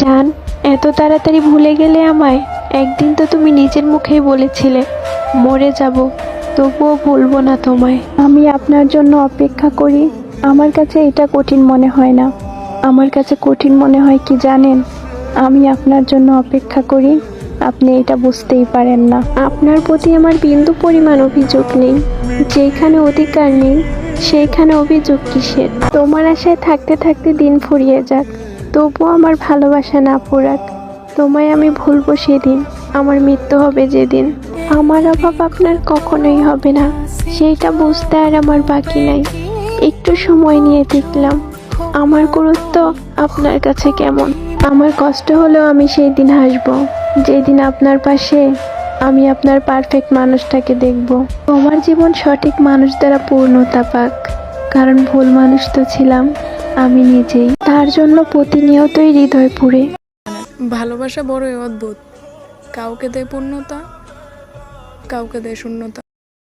জান এত তাড়াতাড়ি ভুলে গেলে আমায়। একদিন তো তুমি নিজের মুখেই বলেছিলে মরে যাব তবুও ভুলবো না তোমায়। আমি আপনার জন্য অপেক্ষা করি আমার কাছে এটা কঠিন মনে হয় না। আমার কাছে কঠিন মনে হয় কি জানেন আমি আপনার জন্য অপেক্ষা করি আপনি এটা বুঝতেই পারেন না। আপনার প্রতি আমার বিন্দু পরিমাণ অভিযোগ নেই যেখানে অধিকার নেই সেইখানে অভিযোগ কিসের? তোমার আশায় থাকতে থাকতে দিন ফুরিয়ে যাক। তবুও আমার ভালোবাসা না পোড়াক তোমায় আমি ভুলবো সেদিন, আমার মৃত্যু হবে যেদিন। আমার অভাব আপনার কখনোই হবে না, সেইটা বুঝতে আর আমার বাকি নাই। একটু সময় নিয়ে দেখলাম, আমার গুরুত্ব আপনার কাছে কেমন? আমার কষ্ট হলেও আমি সেই দিন হাসব, যেদিন আপনার পাশে আমি আপনার পারফেক্ট মানুষটাকে দেখব। তোমার জীবন সঠিক মানুষ দ্বারা পূর্ণতা পাক, কারণ ভুল মানুষ তো ছিলাম। আমি নিজেই। তার জন্য প্রতিনিয়তই হৃদয় পুড়ে ভালোবাসা বড়ই অদ্ভুত। কাউকে দেয় পূর্ণতা, কাউকে দেয় শূন্যতা।